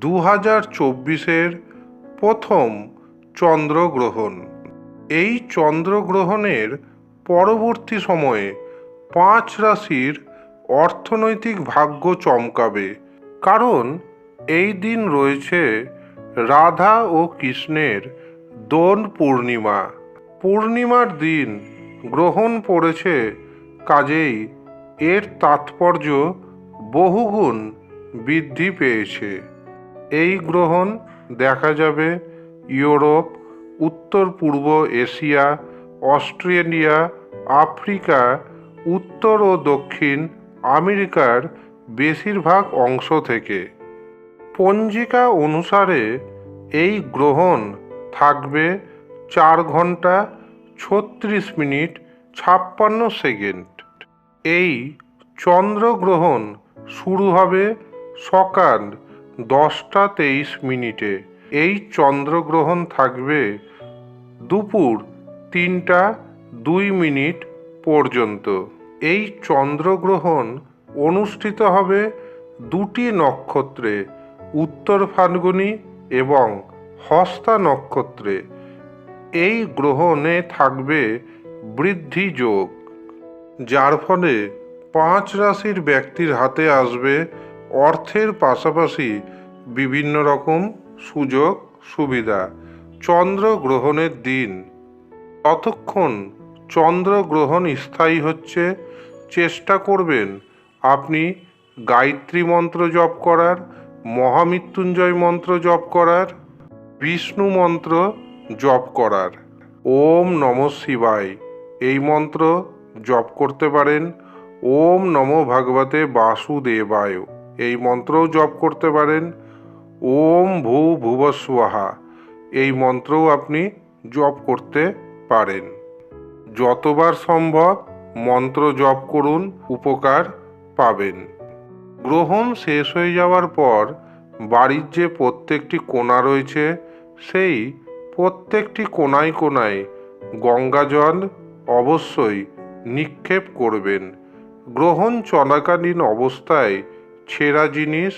দু হাজার চব্বিশের প্রথম চন্দ্রগ্রহণ। এই চন্দ্রগ্রহণের পরবর্তী সময়ে পাঁচ রাশির অর্থনৈতিক ভাগ্য চমকাবে, কারণ এই দিন রয়েছে রাধা ও কৃষ্ণের দোল পূর্ণিমা। পূর্ণিমার দিন গ্রহণ পড়েছে কাজেই এর তাৎপর্য বহুগুণ বৃদ্ধি পেয়েছে। এই গ্রহণ দেখা যাবে ইউরোপ, উত্তর পূর্ব এশিয়া, অস্ট্রেলিয়া, আফ্রিকা, উত্তর ও দক্ষিণ আমেরিকার বেশিরভাগ অংশ থেকে। পঞ্জিকা অনুসারে এই গ্রহণ থাকবে চার ঘণ্টা ছত্রিশ মিনিট ছাপ্পান্ন সেকেন্ড। এই চন্দ্রগ্রহণ শুরু হবে সকাল দশটা তেইশ মিনিটে। এই চন্দ্রগ্রহণ থাকবে দুপুর তিনটা দুই মিনিট পর্যন্ত। এই চন্দ্রগ্রহণ অনুষ্ঠিত হবে দুটি নক্ষত্রে, উত্তর ফাল্গুনি এবং হস্তা নক্ষত্রে। এই গ্রহণে থাকবে বৃদ্ধি যোগ, যার ফলে পাঁচ রাশির ব্যক্তির হাতে আসবে অর্থের পাশাপাশি বিভিন্ন রকম সুযোগ, সুবিধা। চন্দ্রগ্রহণের দিন। ততক্ষণ চন্দ্রগ্রহণ স্থায়ী হচ্ছে, চেষ্টা করবেন আপনি গায়ত্রী মন্ত্র জপ করার, মহামৃত্যুঞ্জয় মন্ত্র জপ করার, বিষ্ণু মন্ত্র জপ করার। ওম নম শিবায়। এই মন্ত্র জপ করতে পারেন। ওম নম ভাগবতে বাসুদেবায়। এই মন্ত্রও জপ করতে পারেন। ওম ভূ ভুবস্বাহা। এই মন্ত্রও আপনি জপ করতে পারেন। যতবার সম্ভব মন্ত্র জপ করুন, উপকার পাবেন। গ্রহণ শেষ হয়ে যাওয়ার পর বাড়ির যে প্রত্যেকটি কোণা রয়েছে, সেই প্রত্যেকটি কোনায় কোনায় গঙ্গা জল অবশ্যই নিক্ষেপ করবেন। গ্রহণ চলাকালীন অবস্থায় ছেঁড়া জিনিস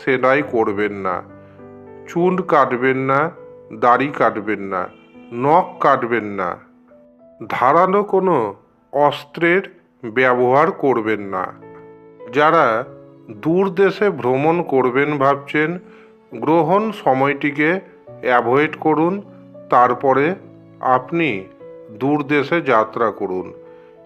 সেলাই করবেন না। চুল কাটবেন না, দাড়ি কাটবেন না, নখ কাটবেন না। ধারালো কোনো অস্ত্রের ব্যবহার করবেন না। যারা দূর দেশে ভ্রমণ করবেন ভাবছেন, গ্রহণ সময়টিকে অ্যাভয়েড করুন, তারপরে আপনি দূর দেশে যাত্রা করুন।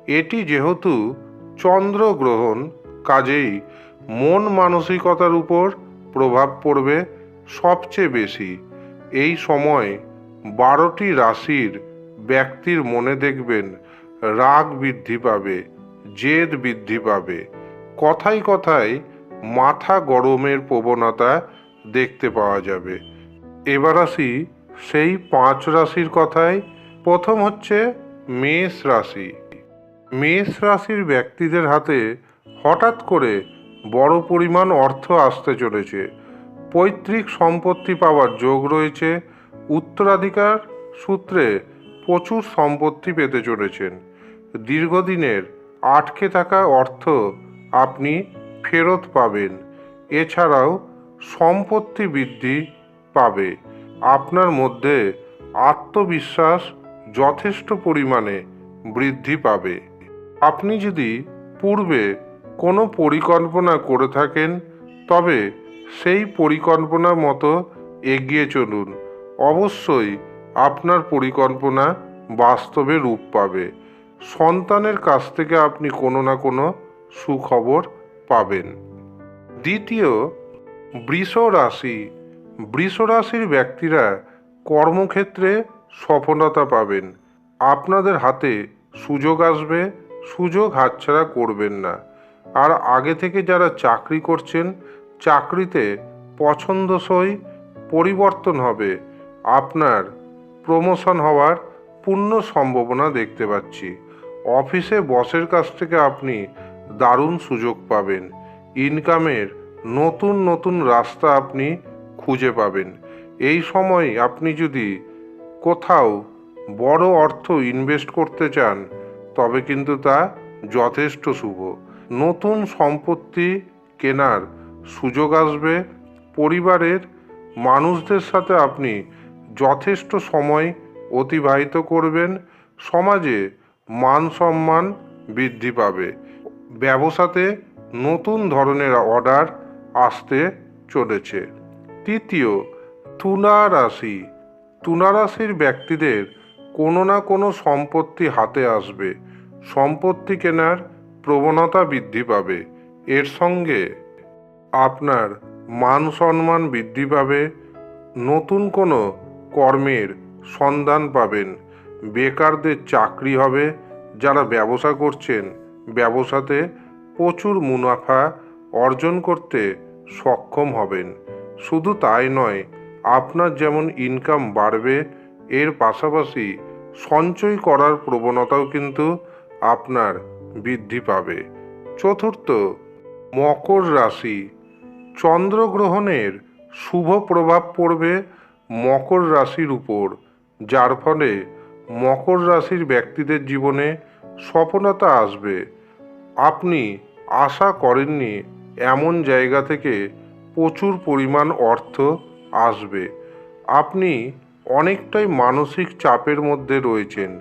এটি যেহেতু চন্দ্রগ্রহণ, কাজেই মন মানসিকতার উপর প্রভাব পড়বে সবচেয়ে বেশি। এই সময় বারোটি রাশির ব্যক্তির মনে দেখবেন রাগ বৃদ্ধি পাবে, জেদ বৃদ্ধি পাবে। কথায় কথায় মাথা গরমের প্রবণতা দেখতে পাওয়া যাবে। এবার আসি সেই পাঁচ রাশির কথায়। প্রথম হচ্ছে মেষ রাশি। মেষ রাশির ব্যক্তিদের হাতে হঠাৎ করে বড় পরিমাণ অর্থ আসতে চলেছে। পৈতৃক সম্পত্তি পাওয়ার যোগ রয়েছে। উত্তরাধিকার সূত্রে প্রচুর সম্পত্তি পেতে চলেছেন। দীর্ঘদিনের আটকে থাকা অর্থ আপনি ফেরত পাবেন। এছাড়াও সম্পত্তি বৃদ্ধি পাবে। আপনার মধ্যে আত্মবিশ্বাস যথেষ্ট পরিমাণে বৃদ্ধি পাবে। আপনি যদি পূর্বে কোনো পরিকল্পনা করে থাকেন, তবে সেই পরিকল্পনা মতো এগিয়ে চলুন। অবশ্যই আপনার পরিকল্পনা বাস্তবে রূপ পাবে। সন্তানের কাছ থেকে আপনি কোনো না কোনো সুখবর পাবেন। দ্বিতীয়, বৃষ রাশি। বৃষ রাশির ব্যক্তিরা কর্মক্ষেত্রে সফলতা পাবেন। আপনাদের হাতে সুযোগ আসবে, সুযোগ হাতছাড়া করবেন না। আর আগে থেকে যারা চাকরি করছেন, চাকরিতে পছন্দসই পরিবর্তন হবে। আপনার প্রমোশন হওয়ার পূর্ণ সম্ভাবনা দেখতে পাচ্ছি। অফিসে বসের কাছ থেকে আপনি দারুণ সুযোগ পাবেন। ইনকামের নতুন নতুন রাস্তা আপনি খুঁজে পাবেন। এই সময় আপনি যদি কোথাও বড় অর্থ ইনভেস্ট করতে চান, তবে কিন্তু তা যথেষ্ট শুভ। নতুন সম্পত্তি কেনার সুযোগ আসবে। পরিবারের মানুষদের সাথে আপনি যথেষ্ট সময় অতিবাহিত করবেন। সমাজে মান সম্মান বৃদ্ধি পাবে। ব্যবসাতে নতুন ধরনের অর্ডার আসতে চলেছে। তৃতীয়, তুলা রাশি। তুলা রাশির ব্যক্তিদের কোনো না কোনো সম্পত্তি হাতে আসবে। সম্পত্তি কেনার প্রবণতা বৃদ্ধি পাবে। এর সঙ্গে আপনার মান সম্মান বৃদ্ধি পাবে। নতুন কোনো কর্মের সন্ধান পাবেন। বেকারদের চাকরি হবে। যারা ব্যবসা করছেন, ব্যবসাতে প্রচুর মুনাফা অর্জন করতে সক্ষম হবেন। শুধু তাই নয়, আপনার যেমন ইনকাম বাড়বে, এর পাশাপাশি সঞ্চয় করার প্রবণতাও কিন্তু আপনার বৃদ্ধি পাবে। চতুর্থ, মকর রাশি। চন্দ্রগ্রহণের শুভ প্রভাব পড়বে মকর রাশির উপর, যার ফলে মকর রাশির ব্যক্তিদের জীবনে সফলতা আসবে। আপনি আশা করেননি এমন জায়গা থেকে প্রচুর পরিমাণ অর্থ আসবে। আপনি অনেকটাই মানসিক চাপের মধ্যে রয়েছেন।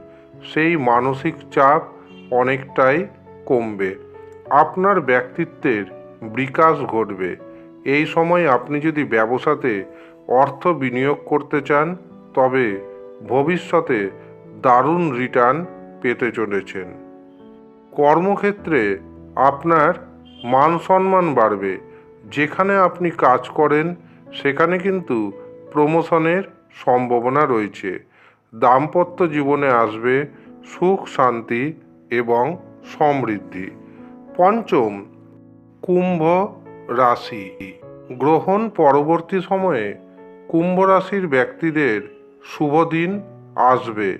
সেই মানসিক চাপ অনেকটাই কমবে। আপনার ব্যক্তিত্বের বিকাশ ঘটবে। এই সময় আপনি যদি ব্যবসাতে অর্থ বিনিয়োগ করতে চান, তবে ভবিষ্যতে দারুণ রিটার্ন পেতে চলেছেন। কর্মক্ষেত্রে আপনার মান সম্মান বাড়বে। যেখানে আপনি কাজ করেন, সেখানে কিন্তু প্রমোশনের সম্ভাবনা রয়েছে। দাম্পত্য জীবনে আসবে সুখ, শান্তি এবং সমৃদ্ধি। পঞ্চম, কুম্ভ রাশি। গ্রহণ পরবর্তী সময়ে কুম্ভ রাশির ব্যক্তিদের শুভ দিন আসবে।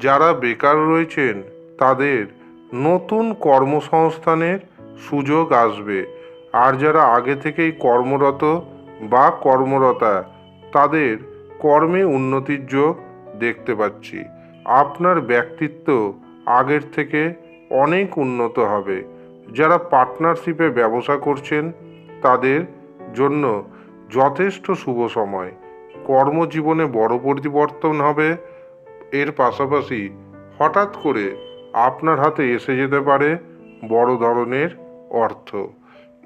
যারা বেকার রয়েছেন, তাদের নতুন কর্মসংস্থানের সুযোগ আসবে। আর যারা আগে থেকেই কর্মরত বা কর্মরতা, তাদের কর্মে উন্নতির যোগ দেখতে পাচ্ছি। আপনার ব্যক্তিত্ব আগের থেকে অনেক উন্নত হবে। যারা পার্টনারশিপে ব্যবসা করছেন, তাদের জন্য যথেষ্ট শুভ সময়। কর্মজীবনে বড় পরিবর্তন হবে। এর পাশাপাশি হঠাৎ করে আপনার হাতে এসে যেতে পারে বড় ধরনের অর্থ।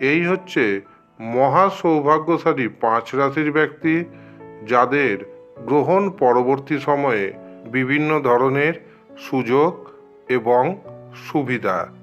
এই হচ্ছে মহা সৌভাগ্যশালী পাঁচ রাশির ব্যক্তি, যাদের গ্রহণ পরবর্তী সময়ে বিভিন্ন ধরনের সুযোগ এবং সুবিধা।